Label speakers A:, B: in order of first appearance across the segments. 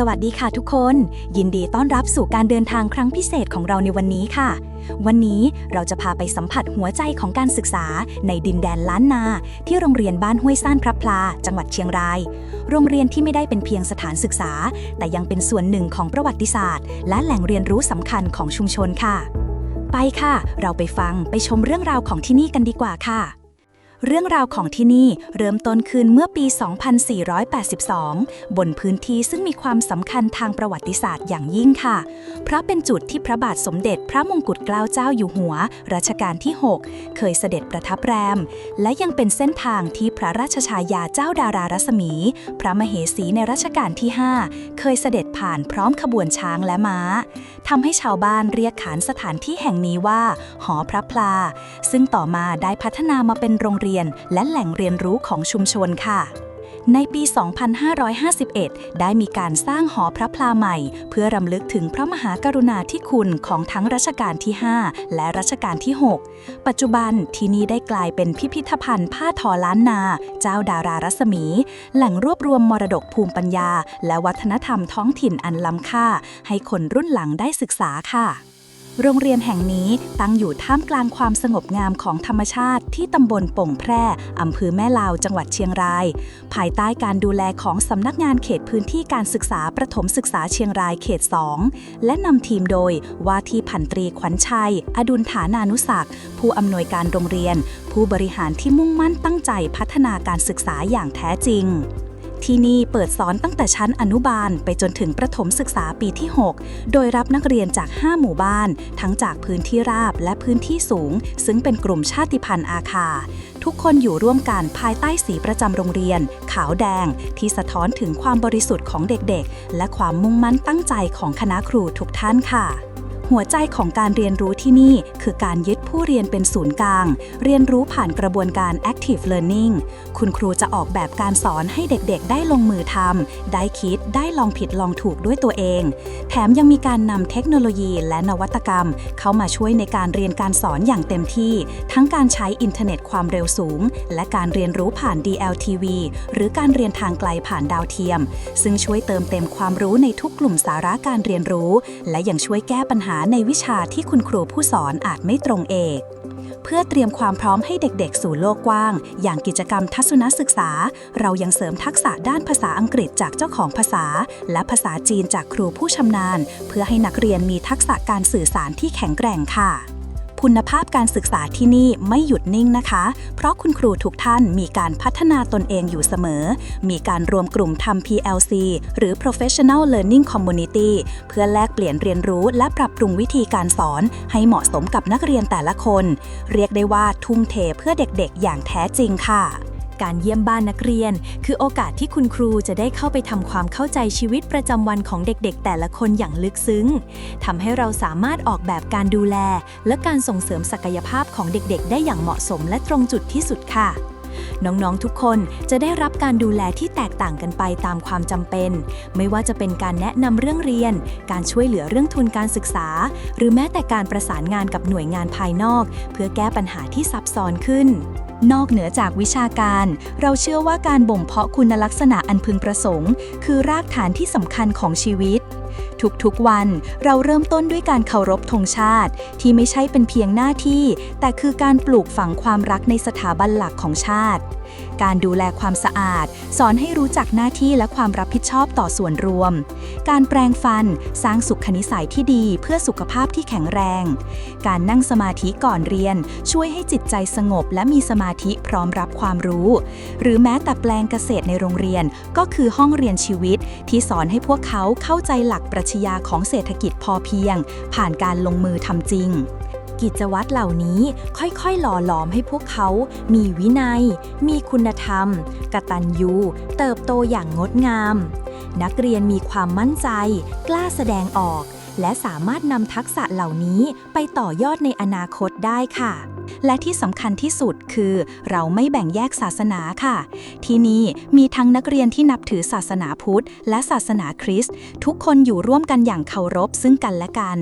A: สวัสดีค่ะทุกคน ยินดีต้อนรับสู่การเดินทางครั้งพิเศษของเราในวันนี้ค่ะ วันนี้เราจะพาไปสัมผัสหัวใจของการศึกษาในดินแดนล้านนา ที่โรงเรียนบ้านห้วยซ่านพระพลา จังหวัดเชียงราย โรงเรียนที่ไม่ได้เป็นเพียงสถานศึกษา แต่ยังเป็นส่วนหนึ่งของประวัติศาสตร์ และแหล่งเรียนรู้สำคัญของชุมชนค่ะ ไปค่ะ เราไปฟังไปชมเรื่องราวของที่นี่กันดีกว่าค่ะ เรื่องราวของที่นี่เริ่มต้นขึ้นเมื่อปี 2482 บนพื้นที่ซึ่งมีความสำคัญทางประวัติศาสตร์อย่างยิ่งค่ะ เพราะเป็นจุดที่พระบาทสมเด็จพระมงกุฎเกล้าเจ้าอยู่หัว รัชกาลที่ 6 เคยเสด็จประทับแรม และยังเป็นเส้นทางที่พระราชชายาเจ้าดารารัศมี พระมเหสีในรัชกาลที่ 5 เคยเสด็จผ่านพร้อมขบวนช้างและม้าทำให้ชาวบ้านเรียกขานสถานที่แห่งนี้ว่า หอพระพลา ซึ่งต่อมาได้พัฒนามาเป็นโรงเรียนและแหล่งเรียนรู้ของชุมชนค่ะ ในปี 2551 ได้มีการสร้างหอพระพลาใหม่ เพื่อรำลึกถึงพระมหากรุณาธิคุณของทั้งรัชกาลที่ 5 และรัชกาลที่ 6 ปัจจุบันที่นี่ได้กลายเป็นพิพิธภัณฑ์ผ้าทอล้านนา เจ้าดารารัศมี แหล่งรวบรวมมรดกภูมิปัญญา และวัฒนธรรมท้องถิ่นอันล้ำค่า ให้คนรุ่นหลังได้ศึกษาค่ะ โรงเรียนแห่งนี้ตั้งอยู่ท่ามกลางความสงบงามของธรรมชาติที่ตำบลป่งแพร่อำเภอแม่ลาวจังหวัดเชียงราย ภายใต้การดูแลของสำนักงานเขตพื้นที่การศึกษาประถมศึกษาเชียงรายเขต 2 และนำทีมโดยว่าที่พันตรีขวัญชัย อดุลฐานานุศักดิ์ผู้อำนวยการโรงเรียน ผู้บริหารที่มุ่งมั่นตั้งใจพัฒนาการศึกษาอย่างแท้จริง ที่นี่เปิดสอนตั้งแต่ชั้นอนุบาลไปจนถึงประถมศึกษาปีที่ 6 โดยรับนักเรียนจาก 5 หมู่บ้าน ทั้งจากพื้นที่ราบและพื้นที่สูง ซึ่งเป็นกลุ่มชาติพันธุ์อาคา ทุกคนอยู่ร่วมกันภายใต้สีประจำโรงเรียน ขาวแดง ที่สะท้อนถึงความบริสุทธิ์ของเด็กๆ และความมุ่งมั่นตั้งใจของคณะครูทุกท่านค่ะ หัวใจของการเรียนรู้ที่นี่คือการยึดผู้เรียนเป็นศูนย์กลาง เรียนรู้ผ่านกระบวนการ active learning คุณครูจะออกแบบการสอนให้เด็กๆ ได้ลงมือทำได้คิด ได้ลองผิดลองถูกด้วยตัวเอง แถมยังมีการนำเทคโนโลยีและนวัตกรรม เข้ามาช่วยในการเรียนการสอนอย่างเต็มที่ ทั้งการใช้อินเทอร์เน็ตความเร็วสูง และการเรียนรู้ผ่าน DLTV หรือการเรียนทางไกลผ่านดาวเทียม ซึ่งช่วยเติมเต็มความรู้ในทุกกลุ่มสาระการเรียนรู้ และยังช่วยแก้ปัญหาในวิชาที่คุณครูผู้สอนอาจไม่ตรงเอก เพื่อเตรียมความพร้อมให้เด็กๆ สู่โลกกว้าง อย่างกิจกรรมทัศนศึกษา เรายังเสริมทักษะด้านภาษาอังกฤษจากเจ้าของภาษา และภาษาจีนจากครูผู้ชำนาญ เพื่อให้นักเรียนมีทักษะการสื่อสารที่แข็งแกร่งค่ะ คุณภาพการศึกษาที่นี่ไม่หยุดนิ่งนะคะ เพราะคุณครูทุกท่านมีการพัฒนาตนเองอยู่เสมอ มีการรวมกลุ่มทำ PLC หรือ Professional Learning Community เพื่อแลกเปลี่ยนเรียนรู้และปรับปรุงวิธีการสอน ให้เหมาะสมกับนักเรียนแต่ละคน เรียกได้ว่าทุ่มเทเพื่อเด็กๆ อย่างแท้จริงค่ะ การเยี่ยมบ้านนักเรียน คือโอกาสที่คุณครูจะได้เข้าไปทำความเข้าใจชีวิตประจำวันของเด็กๆ แต่ละคนอย่างลึกซึ้งทำให้เราสามารถออกแบบการดูแล และการส่งเสริมศักยภาพของเด็กๆ ได้อย่างเหมาะสมและตรงจุดที่สุดค่ะน้องๆ ทุกคนจะได้รับการดูแลที่แตกต่างกันไปตามความจำเป็น ไม่ว่าจะเป็นการแนะนำเรื่องเรียน การช่วยเหลือเรื่องทุนการศึกษา หรือแม้แต่การประสานงานกับหน่วยงานภายนอก เพื่อแก้ปัญหาที่ซับซ้อนขึ้น นอกเหนือจากวิชาการ เราเชื่อว่าการบ่มเพาะคุณลักษณะอันพึงประสงค์ คือรากฐานที่สำคัญของชีวิต ทุกๆวันเราเริ่มต้นด้วยการเคารพธงชาติ ที่ไม่ใช่เป็นเพียงหน้าที่ แต่คือการปลูกฝังความรักในสถาบันหลักของชาติ การดูแลความสะอาด สอนให้รู้จักหน้าที่และความรับผิดชอบต่อส่วนรวม การแปรงฟันสร้างสุขนิสัยที่ดีเพื่อสุขภาพที่แข็งแรง การนั่งสมาธิก่อนเรียน ช่วยให้จิตใจสงบและมีสมาธิพร้อมรับความรู้ หรือแม้แต่แปลงเกษตรในโรงเรียนก็คือห้องเรียนชีวิต ที่สอนให้พวกเขาเข้าใจหลักปรัชญาของเศรษฐกิจพอเพียง ผ่านการลงมือทำจริง กิจวัตรเหล่านี้ค่อยๆ หล่อหลอมให้พวกเขา มีวินัย มีคุณธรรม กตัญญู เติบโตอย่างงดงาม นักเรียนมีความมั่นใจ กล้าแสดงออก และสามารถนำทักษะเหล่านี้ไปต่อยอดในอนาคตได้ค่ะและที่สำคัญที่สุดคือเราไม่แบ่งแยกศาสนาค่ะ ที่นี่มีทั้งนักเรียนที่นับถือศาสนาพุทธ และศาสนาคริสต์ทุกคนอยู่ร่วมกันอย่างเคารพซึ่งกันและกัน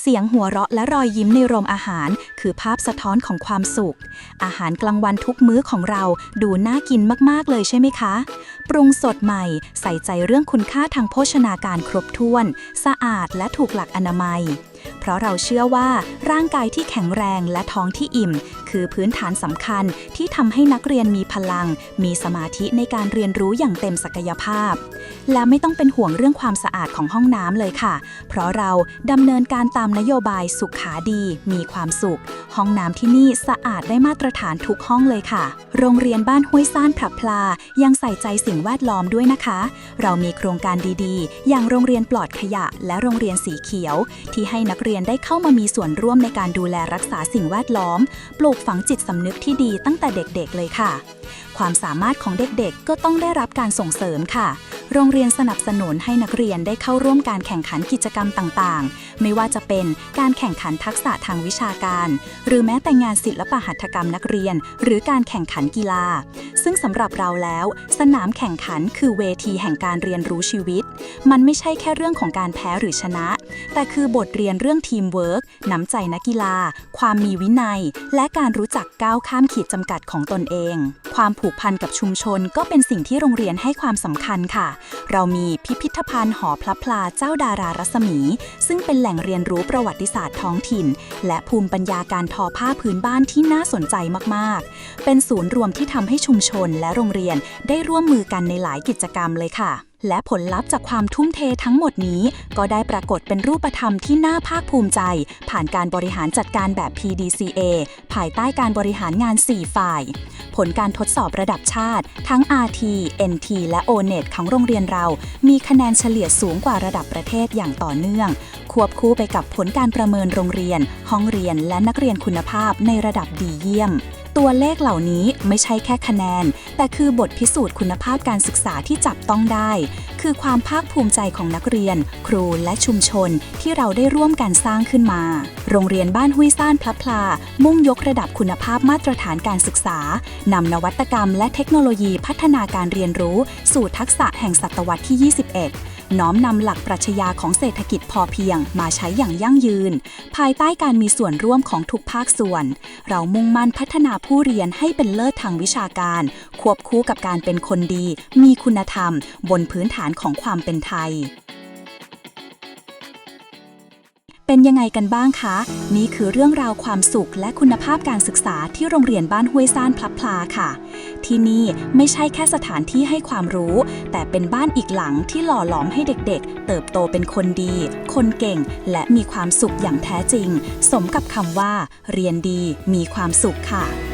A: เสียงหัวเราะและรอยยิ้มในโรงอาหาร คือภาพสะท้อนของความสุข อาหารกลางวันทุกมื้อของเราดูน่ากินมาก ๆ เลยใช่ไหมคะ ปรุงสดใหม่ ใส่ใจเรื่องคุณค่าทางโภชนาการครบถ้วน สะอาดและถูกหลักอนามัย เพราะเราเชื่อว่าร่างกายที่แข็งแรงและท้องที่อิ่ม คือพื้นฐานสำคัญที่ทำให้นักเรียนมีพลัง มีสมาธิในการเรียนรู้อย่างเต็มศักยภาพ และไม่ต้องเป็นห่วงเรื่องความสะอาดของห้องน้ำเลยค่ะ เพราะเราดำเนินการตามนโยบายสุขขาดี มีความสุข ห้องน้ำที่นี่สะอาดได้มาตรฐานทุกห้องเลยค่ะ โรงเรียนบ้านห้วยซ่านพลับพลา ยังใส่ใจสิ่งแวดล้อมด้วยนะคะ เรามีโครงการดีๆ อย่างโรงเรียนปลอดขยะ และโรงเรียนสีเขียว ที่ให้นักเรียนได้เข้ามามีส่วนร่วมในการดูแลรักษาสิ่งแวดล้อม ปลูกฝังจิตสำนึกที่ดีตั้งแต่เด็กๆเลยค่ะ ความสามารถของเด็กๆ ก็ต้องได้รับการส่งเสริมค่ะ โรงเรียนสนับสนุนให้นักเรียนได้เข้าร่วมการแข่งขันกิจกรรมต่างๆ ไม่ว่าจะเป็นการแข่งขันทักษะทางวิชาการ หรือแม้แต่งานศิลปหัตถกรรมนักเรียน หรือการแข่งขันกีฬา ซึ่งสำหรับเราแล้ว สนามแข่งขันคือเวทีแห่งการเรียนรู้ชีวิต มันไม่ใช่แค่เรื่องของการแพ้หรือชนะ แต่คือบทเรียนเรื่องทีมเวิร์กน้ำใจนักกีฬา ความมีวินัย และการรู้จักก้าวข้ามขีดจำกัดของตนเอง ความผูกพันกับชุมชนก็เป็นสิ่งที่โรงเรียนให้ความสำคัญค่ะเรามีพิพิธภัณฑ์หอพลับพลาเจ้าดารารัศมี ซึ่งเป็นแหล่งเรียนรู้ประวัติศาสตร์ท้องถิ่น และภูมิปัญญาการทอผ้าพื้นบ้านที่น่าสนใจมาก ๆ เป็นศูนย์รวมที่ทำให้ชุมชนและโรงเรียนได้ร่วมมือกันในหลายกิจกรรมเลยค่ะ และผลลัพธ์จากความทุ่มเททั้งหมดนี้ ก็ได้ปรากฏเป็นรูปธรรมที่น่าภาคภูมิใจ ผ่านการบริหารจัดการแบบ PDCA ภายใต้การบริหารงาน 4 ฝ่าย ผลการทดสอบระดับชาติ ทั้ง RT NT และ ONET ของโรงเรียนเรา มีคะแนนเฉลี่ยสูงกว่าระดับประเทศอย่างต่อเนื่อง ควบคู่ไปกับผลการประเมินโรงเรียน ห้องเรียนและนักเรียนคุณภาพในระดับดีเยี่ยม ตัวเลขเหล่านี้ไม่ใช่แค่คะแนน แต่คือบทพิสูจน์คุณภาพการศึกษาที่จับต้องได้ คือความภาคภูมิใจของนักเรียน ครูและชุมชนที่เราได้ร่วมกันสร้างขึ้นมา โรงเรียนบ้านห้วยซ่านพลับพลา มุ่งยกระดับคุณภาพมาตรฐานการศึกษานำนวัตกรรมและเทคโนโลยีพัฒนาการเรียนรู้ สู่ทักษะแห่งศตวรรษที่ 21 น้อมนำหลักปรัชญาของเศรษฐกิจพอเพียงมาใช้อย่างยั่งยืน ภายใต้การมีส่วนร่วมของทุกภาคส่วน เรามุ่งมั่นพัฒนาผู้เรียนให้เป็นเลิศทางวิชาการ ควบคู่กับการเป็นคนดี มีคุณธรรม บนพื้นฐานของความเป็นไทยเป็นยังไงกันบ้างคะ นี่คือเรื่องราวความสุขและคุณภาพการศึกษาที่โรงเรียนบ้านห้วยซ่านพลับพลาค่ะ ที่นี่ไม่ใช่แค่สถานที่ให้ความรู้ แต่เป็นบ้านอีกหลังที่หล่อหลอมให้เด็กๆ เติบโตเป็นคนดี คนเก่ง และมีความสุขอย่างแท้จริง สมกับคำว่า เรียนดีมีความสุขค่ะ